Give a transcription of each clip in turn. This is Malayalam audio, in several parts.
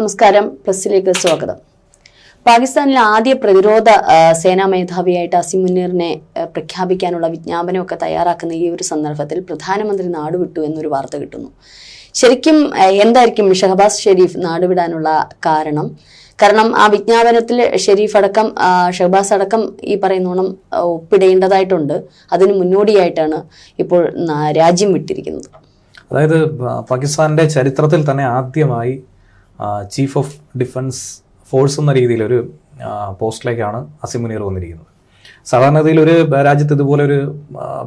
നമസ്കാരം. പ്ലസിലേക്ക് സ്വാഗതം. പാകിസ്ഥാനിലെ ആദ്യ പ്രതിരോധ സേനാ മേധാവിയായിട്ട് അസിം മുനീറിനെ പ്രഖ്യാപിക്കാനുള്ള വിജ്ഞാപനമൊക്കെ തയ്യാറാക്കുന്ന ഈ ഒരു സന്ദർഭത്തിൽ പ്രധാനമന്ത്രി നാടുവിട്ടു എന്നൊരു വാർത്ത കിട്ടുന്നു. ശരിക്കും എന്തായിരിക്കും ഷഹബാസ് ഷെരീഫ് നാടുവിടാനുള്ള കാരണം? കാരണം ആ വിജ്ഞാപനത്തിൽ ഷെരീഫ് അടക്കം ഷഹബാസ് അടക്കം ഈ പറയുന്നോണം ഒപ്പിടേണ്ടതായിട്ടുണ്ട്. അതിന് മുന്നോടിയായിട്ടാണ് ഇപ്പോൾ രാജ്യം വിട്ടിരിക്കുന്നത്. അതായത് പാകിസ്ഥാന്റെ ചരിത്രത്തിൽ തന്നെ ആദ്യമായി ചീഫ് ഓഫ് ഡിഫൻസ് ഫോഴ്സ് എന്ന രീതിയിൽ ഒരു പോസ്റ്റിലേക്കാണ് അസിം മുനീർ വന്നിരിക്കുന്നത്. സാധാരണഗതിയിൽ ഒരു രാജ്യത്ത് ഇതുപോലെ ഒരു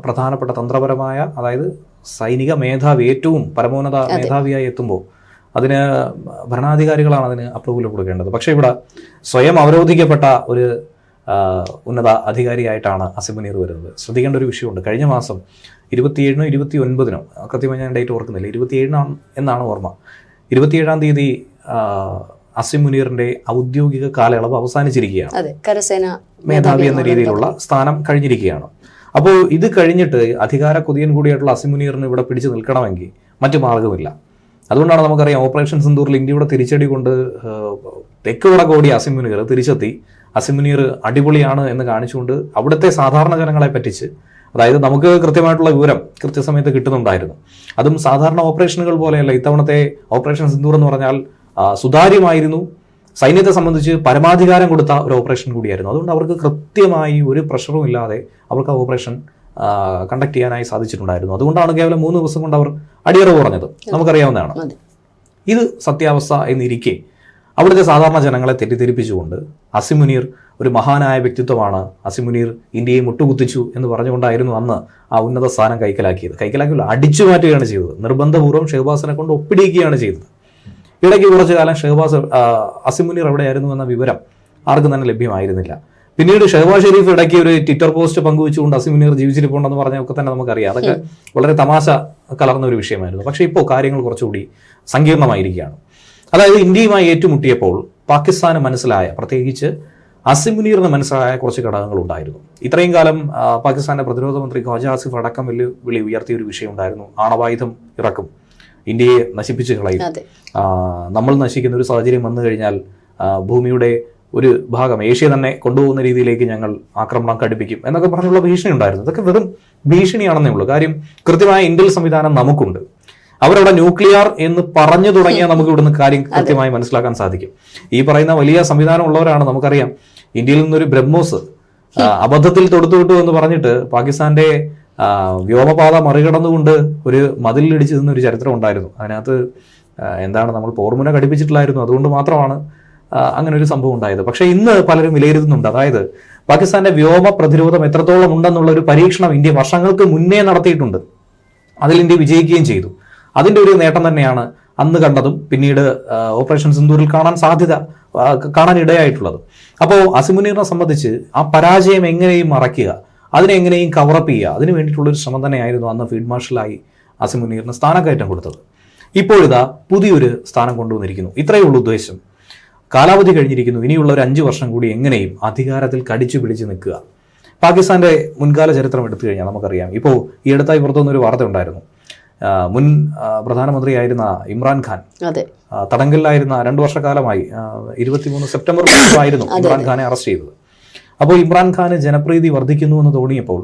പ്രധാനപ്പെട്ട തന്ത്രപരമായ അതായത് സൈനിക മേധാവി ഏറ്റവും പരമോന്നത മേധാവിയായി എത്തുമ്പോൾ അതിന് ഭരണാധികാരികളാണ് അതിന് അപ്രൂവൽ കൊടുക്കേണ്ടത്. പക്ഷേ ഇവിടെ സ്വയം അവരോധിക്കപ്പെട്ട ഒരു ഉന്നത അധികാരിയായിട്ടാണ് അസിം മുനീർ വരുന്നത്. ശ്രദ്ധിക്കേണ്ട ഒരു വിഷയമുണ്ട്. കഴിഞ്ഞ മാസം ഇരുപത്തിയേഴിനോ ഇരുപത്തി ഒൻപതിനോ കൃത്യമായി ഞാൻ ഡേറ്റ് ഓർക്കുന്നില്ല ഇരുപത്തിയേഴിനാണ് എന്നാണ് ഓർമ്മ. ഇരുപത്തിയേഴാം തീയതി അസിം മുനീറിന്റെ ഔദ്യോഗിക കാലയളവ് അവസാനിച്ചിരിക്കുകയാണ്. കരസേന മേധാവി എന്ന രീതിയിലുള്ള സ്ഥാനം കഴിഞ്ഞിരിക്കുകയാണ്. അപ്പോൾ ഇത് കഴിഞ്ഞിട്ട് അധികാര കുതിയൻ കൂടിയായിട്ടുള്ള അസിം മുനീറിന് ഇവിടെ പിടിച്ചു നിൽക്കണമെങ്കിൽ മറ്റു മാർഗമില്ല. അതുകൊണ്ടാണ് നമുക്കറിയാം ഓപ്പറേഷൻ സിന്ദൂറിൽ ഇന്ത്യയുടെ തിരിച്ചടി കൊണ്ട് തെക്ക് വടക്കോടി അസിം മുനീർ തിരിച്ചെത്തി. അസിം മുനീർ അടിപൊളിയാണ് എന്ന് കാണിച്ചുകൊണ്ട് അവിടുത്തെ സാധാരണ ജനങ്ങളെ പറ്റിച്ച് അതായത് നമുക്ക് കൃത്യമായിട്ടുള്ള വിവരം കൃത്യസമയത്ത് കിട്ടുന്നുണ്ടായിരുന്നു. അതും സാധാരണ ഓപ്പറേഷനുകൾ പോലെയല്ല ഇത്തവണത്തെ ഓപ്പറേഷൻ സിന്ദൂർ എന്ന് പറഞ്ഞാൽ സുതാര്യമായിരുന്നു. സൈന്യത്തെ സംബന്ധിച്ച് പരമാധികാരം കൊടുത്ത ഒരു ഓപ്പറേഷൻ കൂടിയായിരുന്നു. അതുകൊണ്ട് അവർക്ക് കൃത്യമായി ഒരു പ്രഷറും ഇല്ലാതെ അവർക്ക് ആ ഓപ്പറേഷൻ കണ്ടക്ട് ചെയ്യാനായി സാധിച്ചിട്ടുണ്ടായിരുന്നു. അതുകൊണ്ടാണ് കേവലം മൂന്ന് ദിവസം കൊണ്ട് അവർ അടിയറവ് പറഞ്ഞത്. നമുക്കറിയാവുന്നതാണ്. ഇത് സത്യാവസ്ഥ എന്നിരിക്കെ അവിടുത്തെ സാധാരണ ജനങ്ങളെ തെറ്റിദ്ധരിപ്പിച്ചുകൊണ്ട് അസിമുനീർ ഒരു മഹാനായ വ്യക്തിത്വമാണ് അസിമുനീർ ഇന്ത്യയെ മുട്ടുകുത്തിച്ചു എന്ന് പറഞ്ഞുകൊണ്ടായിരുന്നു അന്ന് ആ ഉന്നത സ്ഥാനം കൈക്കലാക്കിയത്. കൈക്കലാക്കി അടിച്ചു മാറ്റുകയാണ് ചെയ്തത്. നിർബന്ധപൂർവം ഷെഹബാസിനെ കൊണ്ട് ഒപ്പിടിക്കുകയാണ് ചെയ്തത്. ഇടയ്ക്ക് കുറച്ചു കാലം ഷെഹബാസ് അസിമുനിർ എവിടെയായിരുന്നു എന്ന വിവരം ആർക്കും തന്നെ ലഭ്യമായിരുന്നില്ല. പിന്നീട് ഷെഹബാസ് ഷെരീഫ് ഇടയ്ക്ക് ഒരു ട്വിറ്റർ പോസ്റ്റ് പങ്കുവെച്ചുകൊണ്ട് അസിമുനീർ ജീവിച്ചിരിപ്പുണ്ടെന്ന് പറഞ്ഞൊക്കെ തന്നെ നമുക്കറിയാം. അതൊക്കെ വളരെ തമാശ കലർന്ന ഒരു വിഷയമായിരുന്നു. പക്ഷേ ഇപ്പോൾ കാര്യങ്ങൾ കുറച്ചുകൂടി സങ്കീർണമായിരിക്കുകയാണ്. അതായത് ഇന്ത്യയുമായി ഏറ്റുമുട്ടിയപ്പോൾ പാകിസ്ഥാന് മനസ്സിലായ പ്രത്യേകിച്ച് അസിമുനീറിന് മനസ്സിലായ കുറച്ച് ഘടകങ്ങൾ ഉണ്ടായിരുന്നു. ഇത്രയും കാലം പാകിസ്ഥാന്റെ പ്രതിരോധ മന്ത്രി ഖ്വാജ ആസിഫ് അടക്കം വെല്ലുവിളി ഉയർത്തിയ ഒരു വിഷയം ഉണ്ടായിരുന്നു. ആണവായുധം ഇറക്കും. ഇന്ത്യയെ നശിപ്പിച്ചു കളയും. നമ്മൾ നശിക്കുന്ന ഒരു സാഹചര്യം വന്നു കഴിഞ്ഞാൽ ഭൂമിയുടെ ഒരു ഭാഗം ഏഷ്യ തന്നെ കൊണ്ടുപോകുന്ന രീതിയിലേക്ക് ഞങ്ങൾ ആക്രമണം കടുപ്പിക്കും എന്നൊക്കെ പറഞ്ഞുള്ള ഭീഷണി ഉണ്ടായിരുന്നു. ഇതൊക്കെ വെറും ഭീഷണിയാണെന്നേ ഉള്ളൂ. കാര്യം കൃത്യമായ ഇന്ത്യൻ സംവിധാനം നമുക്കുണ്ട്. അവരവിടെ ന്യൂക്ലിയർ എന്ന് പറഞ്ഞു തുടങ്ങിയാൽ നമുക്ക് ഇവിടുന്ന് കാര്യം കൃത്യമായി മനസ്സിലാക്കാൻ സാധിക്കും. ഈ പറയുന്ന വലിയ സംവിധാനം ഉള്ളവരാണ് നമുക്കറിയാം. ഇന്ത്യയിൽ നിന്നൊരു ബ്രഹ്മോസ് അബദ്ധത്തിൽ തൊടുത്തു വിട്ടു എന്ന് പറഞ്ഞിട്ട് പാകിസ്ഥാന്റെ വ്യോമപാത മറികടന്നുകൊണ്ട് ഒരു മതിലിടിച്ച് നിന്ന ഒരു ചരിത്രം ഉണ്ടായിരുന്നു. അതിനകത്ത് എന്താണ് നമ്മൾ പോർമുന ഘടിപ്പിച്ചിട്ടില്ലായിരുന്നു. അതുകൊണ്ട് മാത്രമാണ് അങ്ങനെ ഒരു സംഭവം ഉണ്ടായത്. പക്ഷേ ഇന്ന് പലരും വിലയിരുത്തുന്നുണ്ട്. അതായത് പാകിസ്ഥാന്റെ വ്യോമ പ്രതിരോധം എത്രത്തോളം ഉണ്ടെന്നുള്ള ഒരു പരീക്ഷണം ഇന്ത്യ വർഷങ്ങൾക്ക് മുന്നേ നടത്തിയിട്ടുണ്ട്. അതിൽ ഇന്ത്യ വിജയിക്കുകയും ചെയ്തു. അതിന്റെ ഒരു നേട്ടം തന്നെയാണ് അന്ന് കണ്ടതും പിന്നീട് ഓപ്പറേഷൻ സിന്ദൂരിൽ കാണാൻ സാധ്യത കാണാൻ ഇടയായിട്ടുള്ളത്. അപ്പോൾ അസിമുനീറിനെ സംബന്ധിച്ച് ആ പരാജയം എങ്ങനെയും മറയ്ക്കുക അതിനെ എങ്ങനെയും കവറപ്പ് ചെയ്യുക. അതിന് വേണ്ടിയിട്ടുള്ളൊരു ശ്രമം തന്നെയായിരുന്നു അന്ന് ഫീൽഡ് മാർഷലായി അസിമുനീറിന് സ്ഥാനക്കയറ്റം കൊടുത്തത്. ഇപ്പോഴിതാ പുതിയൊരു സ്ഥാനം കൊണ്ടുവന്നിരിക്കുന്നു. ഇത്രയേ ഉള്ളൂ ഉദ്ദേശം. കാലാവധി കഴിഞ്ഞിരിക്കുന്നു. ഇനിയുള്ള ഒരു അഞ്ച് വർഷം കൂടി എങ്ങനെയും അധികാരത്തിൽ കടിച്ചു പിടിച്ച് നിൽക്കുക. പാകിസ്ഥാന്റെ മുൻകാല ചരിത്രം എടുത്തു കഴിഞ്ഞാൽ നമുക്കറിയാം. ഇപ്പോൾ ഈ അടുത്തായി പുറത്തുനിന്നൊരു വാർത്ത ഉണ്ടായിരുന്നു. മുൻ പ്രധാനമന്ത്രിയായിരുന്ന ഇമ്രാൻഖാൻ തടങ്കലിലായിരുന്ന രണ്ടു വർഷക്കാലമായി. ഇരുപത്തിമൂന്ന് സെപ്റ്റംബർ ആയിരുന്നു ഇമ്രാൻഖാനെ അറസ്റ്റ് ചെയ്തത്. അപ്പോൾ ഇമ്രാൻഖാന് ജനപ്രീതി വർദ്ധിക്കുന്നു എന്ന് തോന്നിയപ്പോൾ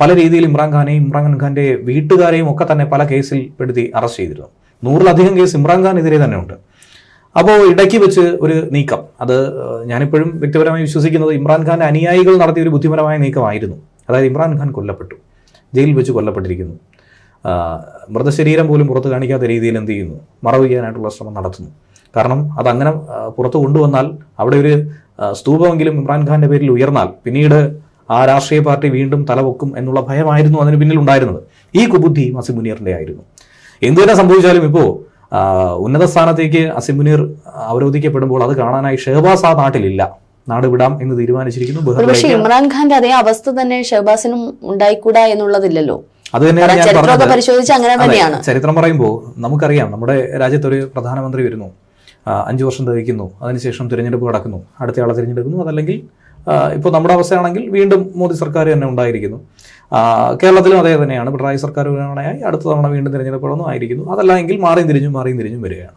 പല രീതിയിൽ ഇമ്രാൻഖാനെയും ഇമ്രാൻഖാന്റെ വീട്ടുകാരെയും ഒക്കെ തന്നെ പല കേസിൽ പെടുത്തി അറസ്റ്റ് ചെയ്തിരുന്നു. നൂറിലധികം കേസ് ഇമ്രാൻഖാനെതിരെ തന്നെ ഉണ്ട്. അപ്പോൾ ഇടയ്ക്ക് വെച്ച് ഒരു നീക്കം. അത് ഞാനിപ്പോഴും വ്യക്തിപരമായി വിശ്വസിക്കുന്നത് ഇമ്രാൻഖാന്റെ അനുയായികൾ നടത്തിയ ഒരു ബുദ്ധിപരമായ നീക്കമായിരുന്നു. അതായത് ഇമ്രാൻഖാൻ കൊല്ലപ്പെട്ടു. ജയിലിൽ വെച്ച് കൊല്ലപ്പെട്ടിരിക്കുന്നു. മൃതശരീരം പോലും പുറത്ത് കാണിക്കാത്ത രീതിയിൽ എന്ത് ചെയ്യുന്നു? മറവ് ചെയ്യാനായിട്ടുള്ള ശ്രമം നടത്തുന്നു. കാരണം അതങ്ങനെ പുറത്ത് കൊണ്ടുവന്നാൽ അവിടെ ഒരു സ്തൂപമെങ്കിലും ഇമ്രാൻഖാന്റെ പേരിൽ ഉയർന്നാൽ പിന്നീട് ആ രാഷ്ട്രീയ പാർട്ടി വീണ്ടും തലവെക്കും എന്നുള്ള ഭയമായിരുന്നു അതിന് പിന്നിൽ ഉണ്ടായിരുന്നത്. ഈ കുബുദ്ധി അസിം മുനീറിന്റെ ആയിരുന്നു. എന്തു തന്നെ സംഭവിച്ചാലും ഇപ്പോൾ ഉന്നത സ്ഥാനത്തേക്ക് അസിം മുനീർ അവരോധിക്കപ്പെടുമ്പോൾ അത് കാണാനായി ഷെഹബാസ് ആ നാട്ടിലില്ല. നാട് വിടാം എന്ന് തീരുമാനിച്ചിരിക്കുന്നു പക്ഷേ ഇമ്രാൻഖാന്റെ അതേ അവസ്ഥ തന്നെ ഷെഹബാസിനും ഉണ്ടായിക്കൂടാ എന്നുള്ളതില്ലല്ലോ? അത് തന്നെയാണ് ഞാൻ പറഞ്ഞത്. ചരിത്രം പറയുമ്പോൾ നമുക്കറിയാം നമ്മുടെ രാജ്യത്തൊരു പ്രധാനമന്ത്രി വരുന്നു. അഞ്ചു വർഷം തികയ്ക്കുന്നു അതിനുശേഷം തിരഞ്ഞെടുപ്പ് നടക്കുന്നു അടുത്തയാളെ തിരഞ്ഞെടുക്കുന്നു. അതല്ലെങ്കിൽ ഇപ്പോൾ നമ്മുടെ അവസ്ഥയാണെങ്കിൽ വീണ്ടും മോദി സർക്കാർ തന്നെ ഉണ്ടായിരിക്കുന്നു. കേരളത്തിലും അതേ തന്നെയാണ്. പിണറായി സർക്കാർ വരികയായി അടുത്ത തവണ വീണ്ടും തിരഞ്ഞെടുപ്പുകളൊന്നും ആയിരിക്കുന്നു. അതല്ലെങ്കിൽ മാറിയും തിരിഞ്ഞും മാറിയും തിരിഞ്ഞും വരികയാണ്.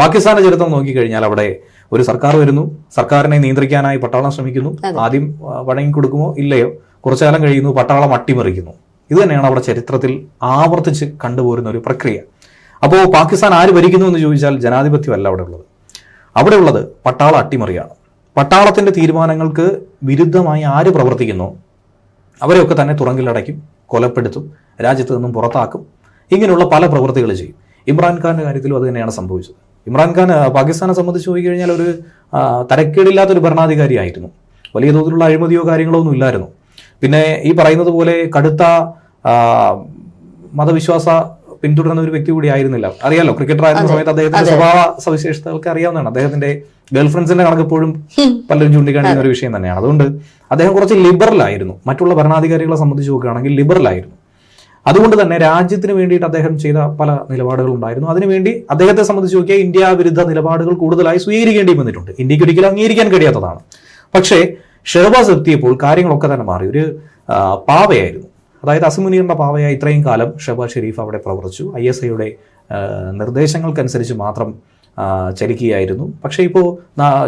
പാകിസ്ഥാന്റെ ചരിത്രം നോക്കിക്കഴിഞ്ഞാൽ അവിടെ ഒരു സർക്കാർ വരുന്നു. സർക്കാരിനെ നിയന്ത്രിക്കാനായി പട്ടാളം ശ്രമിക്കുന്നു. ആദ്യം വഴങ്ങി കൊടുക്കുമോ? ഇല്ലയോ? കുറച്ചു കാലം കഴിയുന്നു പട്ടാളം അട്ടിമറിക്കുന്നു. ഇത് തന്നെയാണ് അവിടെ ചരിത്രത്തിൽ ആവർത്തിച്ച് കണ്ടുപോരുന്ന ഒരു പ്രക്രിയ. അപ്പോൾ പാകിസ്ഥാൻ ആര് ഭരിക്കുന്നു എന്ന് ചോദിച്ചാൽ ജനാധിപത്യമല്ല അവിടെ ഉള്ളത്. അവിടെ ഉള്ളത് പട്ടാള അട്ടിമറിയാണ്. പട്ടാളത്തിന്റെ തീരുമാനങ്ങൾക്ക് വിരുദ്ധമായി ആര് പ്രവർത്തിക്കുന്നു അവരെയൊക്കെ തന്നെ തുറങ്കിലടയ്ക്കും കൊലപ്പെടുത്തും രാജ്യത്ത് നിന്നും പുറത്താക്കും ഇങ്ങനെയുള്ള പല പ്രവൃത്തികൾ ചെയ്യും. ഇമ്രാൻഖാന്റെ കാര്യത്തിലും അത് തന്നെയാണ് സംഭവിച്ചത്. ഇമ്രാൻഖാൻ പാകിസ്ഥാനെ സംബന്ധിച്ച് നോക്കിക്കഴിഞ്ഞാൽ ഒരു തരക്കേടില്ലാത്തൊരു ഭരണാധികാരിയായിരുന്നു. വലിയ തോതിലുള്ള അഴിമതിയോ കാര്യങ്ങളോ ഒന്നും ഇല്ലായിരുന്നു. പിന്നെ ഈ പറയുന്നത് പോലെ കടുത്ത മതവിശ്വാസ പിന്തുടരുന്ന ഒരു വ്യക്തി കൂടി ആയിരുന്നില്ല. അറിയാലോ ക്രിക്കറ്റർ ആയിരുന്ന സമയത്ത് അദ്ദേഹത്തിന്റെ സ്വഭാവ സവിശേഷതകൾക്ക് അറിയാവുന്നതാണ്. അദ്ദേഹത്തിന്റെ ഗേൾഫ്രണ്ട്സിന്റെ കണക്ക് എപ്പോഴും പലരും ചൂണ്ടിക്കാണിക്കുന്ന ഒരു വിഷയം തന്നെയാണ്. അതുകൊണ്ട് അദ്ദേഹം കുറച്ച് ലിബറൽ ആയിരുന്നു. മറ്റുള്ള ഭരണാധികാരികളെ സംബന്ധിച്ച് നോക്കുകയാണെങ്കിൽ ലിബറൽ ആയിരുന്നു. അതുകൊണ്ട് തന്നെ രാജ്യത്തിന് വേണ്ടിയിട്ട് അദ്ദേഹം ചെയ്ത പല നിലപാടുകൾ ഉണ്ടായിരുന്നു അതിനുവേണ്ടി അദ്ദേഹത്തെ സംബന്ധിച്ച് നോക്കിയാൽ ഇന്ത്യ വിരുദ്ധ നിലപാടുകൾ കൂടുതലായി സ്വീകരിക്കേണ്ടി വന്നിട്ടുണ്ട്. ഇന്ത്യയ്ക്ക് ഒരിക്കലും അംഗീകരിക്കാൻ കഴിയാത്തതാണ്. പക്ഷേ ഷെഹബാസ് എത്തിയപ്പോൾ കാര്യങ്ങളൊക്കെ തന്നെ മാറി. ഒരു പാവയായിരുന്നു. അതായത് അസുമുനീറിന്റെ പാവയായി ഇത്രയും കാലം ഷെഹബാസ് ഷെരീഫ് അവിടെ പ്രവർത്തിച്ചു. ഐ എസ് ഐയുടെ നിർദ്ദേശങ്ങൾക്കനുസരിച്ച് മാത്രം ചലിക്കുകയായിരുന്നു. പക്ഷേ ഇപ്പോൾ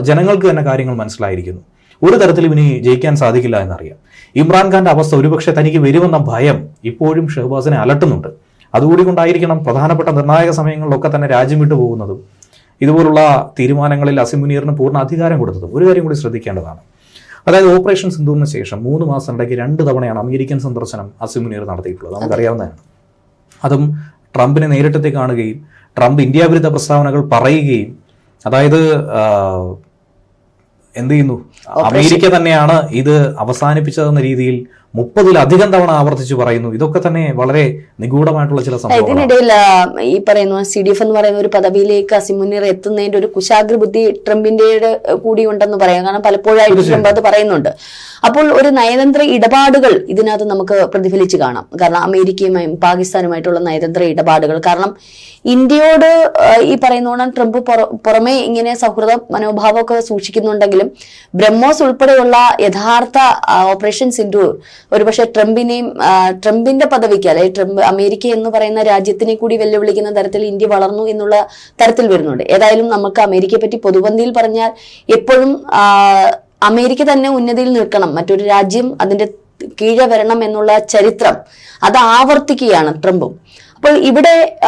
ജനങ്ങൾക്ക് തന്നെ കാര്യങ്ങൾ മനസ്സിലായിരിക്കുന്നു. ഒരു തരത്തിലും ഇനി ജയിക്കാൻ സാധിക്കില്ല എന്നറിയാം. ഇമ്രാൻഖാന്റെ അവസ്ഥ ഒരുപക്ഷെ തനിക്ക് വരുമെന്ന ഭയം ഇപ്പോഴും ഷഹബാസിനെ അലട്ടുന്നുണ്ട്. അതുകൂടി കൊണ്ടായിരിക്കണം പ്രധാനപ്പെട്ട നിർണായക സമയങ്ങളിലൊക്കെ തന്നെ രാജ്യം വിട്ടു പോകുന്നതും. ഇതുപോലുള്ള തീരുമാനങ്ങളിൽ അസിമുനീറിന് പൂർണ അധികാരം കൊടുത്തതും. ഒരു കാര്യം കൂടി ശ്രദ്ധിക്കേണ്ടതാണ്. അതായത് ഓപ്പറേഷൻ സിന്ധുവിന് ശേഷം മൂന്ന് മാസം ഇടയ്ക്ക് രണ്ട് തവണയാണ് അമേരിക്കൻ സന്ദർശനം അസിമുനീർ നടത്തിയിട്ടുള്ളത്. നമുക്കറിയാവുന്നതാണ്. അതും ട്രംപിനെ നേരിട്ടെത്തി കാണുകയും ട്രംപ് ഇന്ത്യ വിരുദ്ധ പ്രസ്താവനകൾ പറയുകയും അതായത് എന്ത് ചെയ്യുന്നു? അമേരിക്ക തന്നെയാണ് ഇത് അവസാനിപ്പിച്ചതെന്ന രീതിയിൽ മുപ്പതിലധികം തവണ ആവർത്തിച്ചു പറയുന്നു. ഇതൊക്കെ തന്നെ വളരെ നിഗൂഢമായിട്ടുള്ള ചില ഇതിനിടയിൽ ഈ പറയുന്ന സി ഡി എഫ് എന്ന് പറയുന്ന ഒരു പദവിയിലേക്ക് അസിമുന്നീർ എത്തുന്നതിന്റെ ഒരു കുശാഗ്ര ബുദ്ധി ട്രംപിന്റെ കൂടി ഉണ്ടെന്ന് പറയാം. കാരണം പലപ്പോഴായിട്ട് ട്രംപ് അത് പറയുന്നുണ്ട്. അപ്പോൾ ഒരു നയതന്ത്ര ഇടപാടുകൾ ഇതിനകത്ത് നമുക്ക് പ്രതിഫലിച്ച് കാണാം. കാരണം അമേരിക്കയുമായും പാകിസ്ഥാനുമായിട്ടുള്ള നയതന്ത്ര ഇടപാടുകൾ. കാരണം ഇന്ത്യയോട് ഈ പറയുന്നോണം ട്രംപ് പുറമേ ഇങ്ങനെ സൗഹൃദ മനോഭാവമൊക്കെ സൂക്ഷിക്കുന്നുണ്ടെങ്കിലും ബ്രഹ്മോസ് ഉൾപ്പെടെയുള്ള യഥാർത്ഥ ഓപ്പറേഷൻ സിന്ധൂർ ഒരുപക്ഷെ ട്രംപിനെയും ട്രംപിന്റെ പദവിക്ക് അല്ലെ ട്രംപ് അമേരിക്ക എന്ന് പറയുന്ന രാജ്യത്തിനെ കൂടി വെല്ലുവിളിക്കുന്ന തരത്തിൽ ഇന്ത്യ വളർന്നു എന്നുള്ള തരത്തിൽ വരുന്നുണ്ട്. ഏതായാലും നമുക്ക് അമേരിക്കയെ പറ്റി പൊതുപന്തിയിൽ പറഞ്ഞാൽ എപ്പോഴും അമേരിക്ക തന്നെ ഉന്നതിയിൽ നിൽക്കണം. മറ്റൊരു രാജ്യം അതിന്റെ കീഴെ വരണം എന്നുള്ള ചരിത്രം അത് ആവർത്തിക്കുകയാണ് ട്രംപും. അപ്പോൾ ഇവിടെ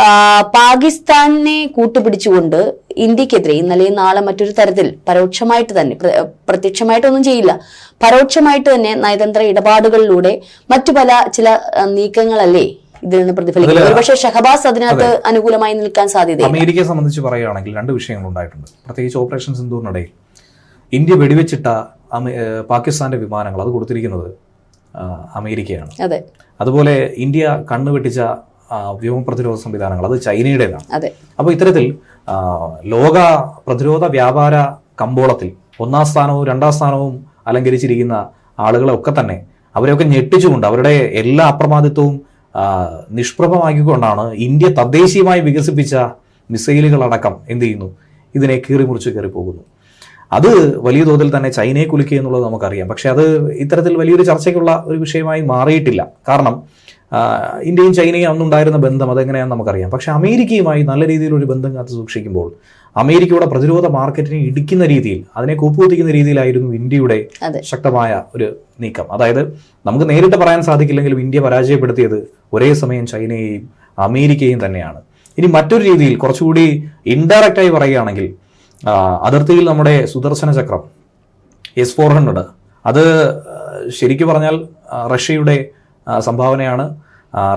പാകിസ്ഥാനെ കൂട്ടുപിടിച്ചുകൊണ്ട് ഇന്ത്യക്കെതിരെ ഇന്നലെയും നാളെ മറ്റൊരു തരത്തിൽ പരോക്ഷമായിട്ട് തന്നെ പ്ര- പ്രത്യക്ഷമായിട്ടൊന്നും ചെയ്യില്ല. പരോക്ഷമായിട്ട് തന്നെ നയതന്ത്ര ഇടപാടുകളിലൂടെ മറ്റു പല ചില നീക്കങ്ങളല്ലേ ഇതിൽ നിന്ന് പ്രതിഫലിക്കുന്നത്. ഒരുപക്ഷെ ഷഹബാസ് അതിനകത്ത് അനുകൂലമായി നിൽക്കാൻ സാധ്യത അമേരിക്കയെ സംബന്ധിച്ച് പറയുകയാണെങ്കിൽ രണ്ട് വിഷയങ്ങൾ ഉണ്ടായിട്ടുണ്ട്. പ്രത്യേകിച്ച് ഓപ്പറേഷൻ സിന്ധൂറിനിടയിൽ. ഇന്ത്യ വെടിവെച്ചിട്ട പാകിസ്ഥാന്റെ വിമാനങ്ങൾ അത് കൊടുത്തിരിക്കുന്നത് അമേരിക്കയാണ്. അതെ. അതുപോലെ ഇന്ത്യ കണ്ണു വെട്ടിച്ച വ്യോമ പ്രതിരോധ സംവിധാനങ്ങൾ അത് ചൈനയുടേതാണ്. അതെ. അപ്പോൾ ഇത്തരത്തിൽ ലോക പ്രതിരോധ വ്യാപാര കമ്പോളത്തിൽ ഒന്നാം സ്ഥാനവും രണ്ടാം സ്ഥാനവും അലങ്കരിച്ചിരിക്കുന്ന ആളുകളെ ഒക്കെ തന്നെ അവരെയൊക്കെ ഞെട്ടിച്ചുകൊണ്ട് അവരുടെ എല്ലാ അപ്രമാദിത്വവും നിഷ്പ്രഭമാക്കിക്കൊണ്ടാണ് ഇന്ത്യ തദ്ദേശീയമായി വികസിപ്പിച്ച മിസൈലുകളടക്കം എന്ത് ചെയ്യുന്നു? ഇതിനെ കീറിമുറിച്ച് കയറി പോകുന്നു അത് വലിയ തോതിൽ തന്നെ ചൈനയെ കുലുക്കുക എന്നുള്ളത് നമുക്കറിയാം. പക്ഷേ അത് ഇത്തരത്തിൽ വലിയൊരു ചർച്ചയ്ക്കുള്ള ഒരു വിഷയമായി മാറിയിട്ടില്ല. കാരണം ഇന്ത്യയും ചൈനയും അന്നുണ്ടായിരുന്ന ബന്ധം അതെങ്ങനെയാണെന്ന് നമുക്കറിയാം. പക്ഷേ അമേരിക്കയുമായി നല്ല രീതിയിലൊരു ബന്ധം കാത്തു സൂക്ഷിക്കുമ്പോൾ അമേരിക്കയുടെ പ്രതിരോധ മാർക്കറ്റിനെ ഇടിക്കുന്ന രീതിയിൽ അതിനെ കൂപ്പുകുത്തിക്കുന്ന രീതിയിലായിരുന്നു ഇന്ത്യയുടെ ശക്തമായ ഒരു നീക്കം. അതായത് നമുക്ക് നേരിട്ട് പറയാൻ സാധിക്കില്ലെങ്കിലും ഇന്ത്യ പരാജയപ്പെടുത്തിയത് ഒരേ സമയം ചൈനയെയും അമേരിക്കയും തന്നെയാണ്. ഇനി മറ്റൊരു രീതിയിൽ കുറച്ചുകൂടി ഇൻഡയറക്റ്റായി പറയുകയാണെങ്കിൽ അതിർത്തിയിൽ നമ്മുടെ സുദർശന ചക്രം എസ് ഫോർ ഹൺഡ്രഡ് അത് ശരിക്കു പറഞ്ഞാൽ റഷ്യയുടെ സംഭാവനയാണ്.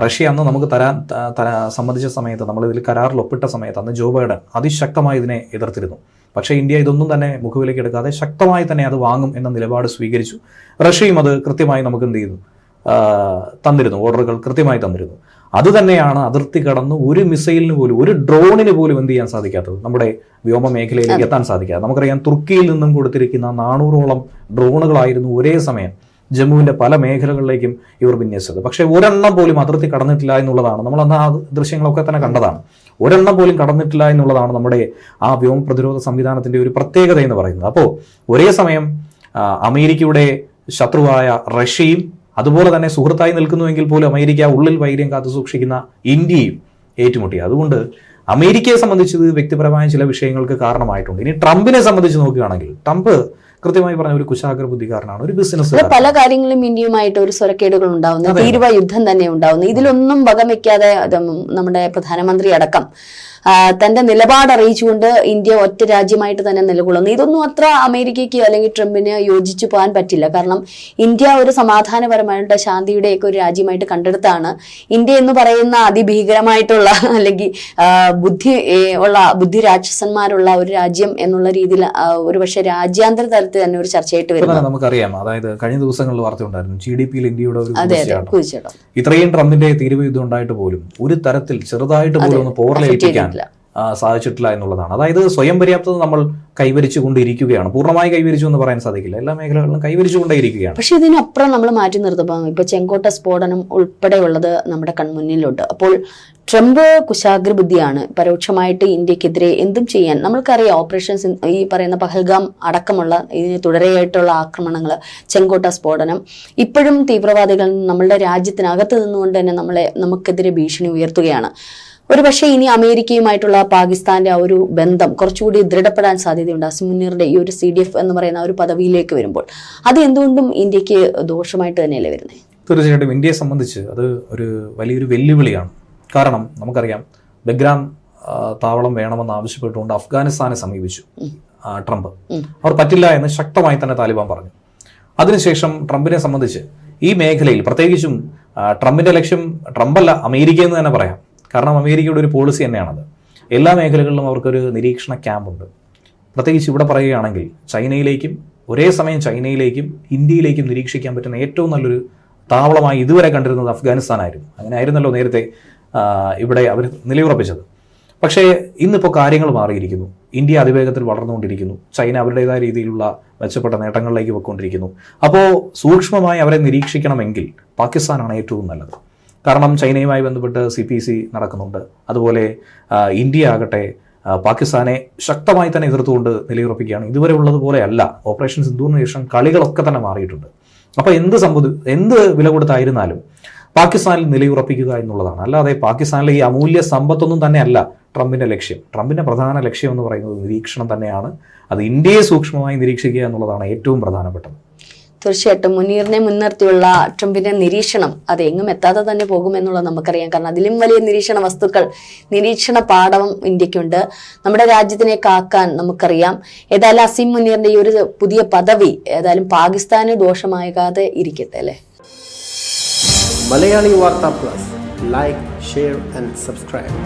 റഷ്യ അന്ന് നമുക്ക് തരാൻ സംബന്ധിച്ച സമയത്ത് നമ്മൾ ഇതിൽ കരാറിൽ ഒപ്പിട്ട സമയത്ത് അന്ന് ജോ ബൈഡൻ അതിശക്തമായി ഇതിനെ എതിർത്തിരുന്നു. പക്ഷേ ഇന്ത്യ ഇതൊന്നും തന്നെ മുഖവിലേക്ക് എടുക്കാതെ ശക്തമായി തന്നെ അത് വാങ്ങും എന്ന നിലപാട് സ്വീകരിച്ചു. റഷ്യയും അത് കൃത്യമായി നമുക്ക് എന്ത് ചെയ്തു തന്നിരുന്നു. ഓർഡറുകൾ കൃത്യമായി തന്നിരുന്നു. അത് തന്നെയാണ് അതിർത്തി കടന്ന് ഒരു മിസൈലിന് പോലും ഒരു ഡ്രോണിന് പോലും എന്ത് ചെയ്യാൻ സാധിക്കാത്തത്? നമ്മുടെ വ്യോമ മേഖലയിലേക്ക് എത്താൻ സാധിക്കാതെ നമുക്കറിയാം തുർക്കിയിൽ നിന്നും കൊടുത്തിരിക്കുന്ന നാനൂറോളം ഡ്രോണുകളായിരുന്നു ഒരേ സമയം ജമ്മുവിന്റെ പല മേഖലകളിലേക്കും ഇവർ വിന്യസിച്ചത്. പക്ഷേ ഒരെണ്ണം പോലും അതിർത്തി കടന്നിട്ടില്ല എന്നുള്ളതാണ്. നമ്മൾ അന്ന് ആ ദൃശ്യങ്ങളൊക്കെ തന്നെ കണ്ടതാണ്. ഒരെണ്ണം പോലും കടന്നിട്ടില്ല എന്നുള്ളതാണ് നമ്മുടെ ആ വ്യോമ പ്രതിരോധ സംവിധാനത്തിന്റെ ഒരു പ്രത്യേകത എന്ന് പറയുന്നത്. അപ്പോൾ ഒരേ സമയം അമേരിക്കയുടെ ശത്രുവായ റഷ്യയും അതുപോലെ തന്നെ സുഹൃത്തായി നിൽക്കുന്നുവെങ്കിൽ പോലും അമേരിക്ക ഉള്ളിൽ വൈര്യം കാത്തു സൂക്ഷിക്കുന്ന ഇന്ത്യയും ഏറ്റുമുട്ടി. അതുകൊണ്ട് അമേരിക്കയെ സംബന്ധിച്ച് വ്യക്തിപരമായ ചില വിഷയങ്ങൾക്ക് കാരണമായിട്ടുണ്ട്. ഇനി ട്രംപിനെ സംബന്ധിച്ച് നോക്കുകയാണെങ്കിൽ ട്രംപ് കൃത്യമായി പറഞ്ഞ ഒരു കുശാഗ്ര ബുദ്ധിക്കാരനാണ് ഒരു ബിസിനസ് പല കാര്യങ്ങളും ഇന്ത്യയുമായിട്ട് ഒരു സ്വരക്കേടുകൾ ഉണ്ടാവുന്നു. തീരുവ യുദ്ധം തന്നെ ഉണ്ടാവുന്നു. ഇതിലൊന്നും വകമെക്കാതെ നമ്മുടെ പ്രധാനമന്ത്രി അടക്കം തന്റെ നിലപാട് അറിയിച്ചുകൊണ്ട് ഇന്ത്യ ഒറ്റ രാജ്യമായിട്ട് തന്നെ നിലകൊള്ളുന്നു. ഇതൊന്നും അത്ര അമേരിക്കയ്ക്ക് അല്ലെങ്കിൽ ട്രംപിന് യോജിച്ചു പോകാൻ പറ്റില്ല. കാരണം ഇന്ത്യ ഒരു സമാധാനപരമായിട്ട് ശാന്തിയുടെയൊക്കെ ഒരു രാജ്യമായിട്ട് കണ്ടെടുത്താണ്. ഇന്ത്യ എന്ന് പറയുന്ന അതിഭീകരമായിട്ടുള്ള അല്ലെങ്കിൽ ബുദ്ധി ഉള്ള ബുദ്ധി രാക്ഷസന്മാരുള്ള ഒരു രാജ്യം എന്നുള്ള രീതിയിൽ ഒരു പക്ഷേ രാജ്യാന്തര തലത്തിൽ തന്നെ ഒരു ചർച്ചയായിട്ട് വരുന്നത് നമുക്കറിയാം. അതായത് കഴിഞ്ഞ ദിവസങ്ങളിൽ വാർത്ത ഉണ്ടായിരുന്നു. ജി ഡി പിയിൽ ഇന്ത്യയുടെ ഒരു ഇത്രയും ട്രംപിന്റെ തീരുവ യുദ്ധം ഉണ്ടായിട്ട് പോലും ഒരു തരത്തിൽ ചെറുതായിട്ട് പോലും ഒന്ന് പോറലേൽപ്പിക്കാൻ സാധിച്ചിട്ടില്ല എന്നുള്ളതാണ്. അതായത് സ്വയം പര്യാപ്തത നമ്മൾ കൈവരിച്ചു കൊണ്ടിരിക്കുകയാണ് പൂർണമായി കൈവരിച്ചു എന്ന് പറയാൻ സാധിക്കില്ല. എല്ലാ മേഖലകളിലും കൈവരിച്ചു കൊണ്ടേയിരിക്കുകയാണ് പക്ഷെ ഇതിനപ്പുറം നമ്മൾ മാറ്റി നിർത്തുമ്പോൾ ഇപ്പൊ ചെങ്കോട്ട സ്ഫോടനം ഉൾപ്പെടെയുള്ളത് നമ്മുടെ കൺമുന്നിലുണ്ട്. അപ്പോൾ ട്രംപ് കുശാഗ്ര ബുദ്ധിയാണ്. പരോക്ഷമായിട്ട് ഇന്ത്യക്കെതിരെ എന്തും ചെയ്യാൻ. നമ്മൾക്കറിയാം ഓപ്പറേഷൻസ് ഈ പറയുന്ന പഹൽഗാം അടക്കമുള്ള ഇതിന് തുടരെയായിട്ടുള്ള ആക്രമണങ്ങൾ ചെങ്കോട്ട സ്ഫോടനം. ഇപ്പോഴും തീവ്രവാദികൾ നമ്മളുടെ രാജ്യത്തിനകത്ത് നിന്നുകൊണ്ട് തന്നെ നമ്മളെ നമുക്കെതിരെ ഭീഷണി ഉയർത്തുകയാണ്. ഒരു പക്ഷേ ഇനി അമേരിക്കയുമായിട്ടുള്ള പാകിസ്ഥാന്റെ ആ ഒരു ബന്ധം കുറച്ചുകൂടി ദൃഢപ്പെടാൻ സാധ്യതയുണ്ട്. അസിമുനീറിന്റെ ഈ ഒരു സി ഡി എഫ് എന്ന് പറയുന്ന ഒരു പദവിയിലേക്ക് വരുമ്പോൾ അത് എന്തുകൊണ്ടും ഇന്ത്യയ്ക്ക് ദോഷമായിട്ട് തന്നെയല്ലേ വരുന്നത് തീർച്ചയായിട്ടും ഇന്ത്യയെ സംബന്ധിച്ച് അത് ഒരു വലിയൊരു വെല്ലുവിളിയാണ്. കാരണം നമുക്കറിയാം ബഗ്രാം താവളം വേണമെന്ന് ആവശ്യപ്പെട്ടുകൊണ്ട് അഫ്ഗാനിസ്ഥാനെ സമീപിച്ചു ട്രംപ്. അവർ പറ്റില്ല എന്ന് ശക്തമായി തന്നെ താലിബാൻ പറഞ്ഞു. അതിനുശേഷം ട്രംപിനെ സംബന്ധിച്ച് ഈ മേഖലയിൽ പ്രത്യേകിച്ചും ട്രംപിന്റെ ലക്ഷ്യം ട്രംപല്ല അമേരിക്ക എന്ന് തന്നെ പറയാം. കാരണം അമേരിക്കയുടെ ഒരു പോളിസി തന്നെയാണത്. എല്ലാ മേഖലകളിലും അവർക്കൊരു നിരീക്ഷണ ക്യാമ്പുണ്ട് പ്രത്യേകിച്ച് ഇവിടെ പറയുകയാണെങ്കിൽ ചൈനയിലേക്കും ഒരേ സമയം ചൈനയിലേക്കും ഇന്ത്യയിലേക്കും നിരീക്ഷിക്കാൻ പറ്റുന്ന ഏറ്റവും നല്ലൊരു താവളമായി ഇതുവരെ കണ്ടിരുന്നത് അഫ്ഗാനിസ്ഥാനായിരുന്നു. അങ്ങനെ ആയിരുന്നല്ലോ നേരത്തെ ഇവിടെ അവർ നിലയുറപ്പിച്ചത്. പക്ഷേ ഇന്നിപ്പോൾ കാര്യങ്ങൾ മാറിയിരിക്കുന്നു. ഇന്ത്യ അതിവേഗത്തിൽ വളർന്നുകൊണ്ടിരിക്കുന്നു. ചൈന അവരുടേതായ രീതിയിലുള്ള മെച്ചപ്പെട്ട നേട്ടങ്ങളിലേക്ക് പോയിക്കൊണ്ടിരിക്കുന്നു. അപ്പോൾ സൂക്ഷ്മമായി അവരെ നിരീക്ഷിക്കണമെങ്കിൽ പാകിസ്ഥാനാണ് ഏറ്റവും നല്ലത്. കാരണം ചൈനയുമായി ബന്ധപ്പെട്ട് സി പി സി നടക്കുന്നുണ്ട്. അതുപോലെ ഇന്ത്യ ആകട്ടെ പാകിസ്ഥാനെ ശക്തമായി തന്നെ എതിർത്തുകൊണ്ട് നിലയുറപ്പിക്കുകയാണ്. ഇതുവരെ ഉള്ളതുപോലെ അല്ല ഓപ്പറേഷൻ സിന്ധുവിന് ശേഷം കളികളൊക്കെ തന്നെ മാറിയിട്ടുണ്ട്. അപ്പോൾ എന്ത് സംഭവം എന്ത് വില കൊടുത്തായിരുന്നാലും പാകിസ്ഥാനിൽ നിലയുറപ്പിക്കുക എന്നുള്ളതാണ്. അല്ലാതെ പാകിസ്ഥാനിലെ ഈ അമൂല്യ സമ്പത്തൊന്നും തന്നെ അല്ല ട്രംപിന്റെ ലക്ഷ്യം. ട്രംപിന്റെ പ്രധാന ലക്ഷ്യം എന്ന് പറയുന്നത് നിരീക്ഷണം തന്നെയാണ്. അത് ഇന്ത്യയെ സൂക്ഷ്മമായി നിരീക്ഷിക്കുക എന്നുള്ളതാണ് ഏറ്റവും പ്രധാനപ്പെട്ടത്. തീർച്ചയായിട്ടും മുനീറിനെ മുൻനിർത്തിയുള്ള ട്രംപിന്റെ നിരീക്ഷണം അത് എങ്ങും എത്താതെ തന്നെ പോകുമെന്നുള്ളത് നമുക്കറിയാം. കാരണം അതിലും വലിയ നിരീക്ഷണ വസ്തുക്കൾ നിരീക്ഷണ പാഠവും ഇന്ത്യക്കുണ്ട്. നമ്മുടെ രാജ്യത്തിനെ കാക്കാൻ നമുക്കറിയാം. ഏതായാലും അസീം മുനീറിന്റെ ഈ ഒരു പുതിയ പദവി ഏതായാലും പാകിസ്ഥാന് ദോഷമാകാതെ ഇരിക്കട്ടെ അല്ലേ? Malayali Vartha plus. Like share and subscribe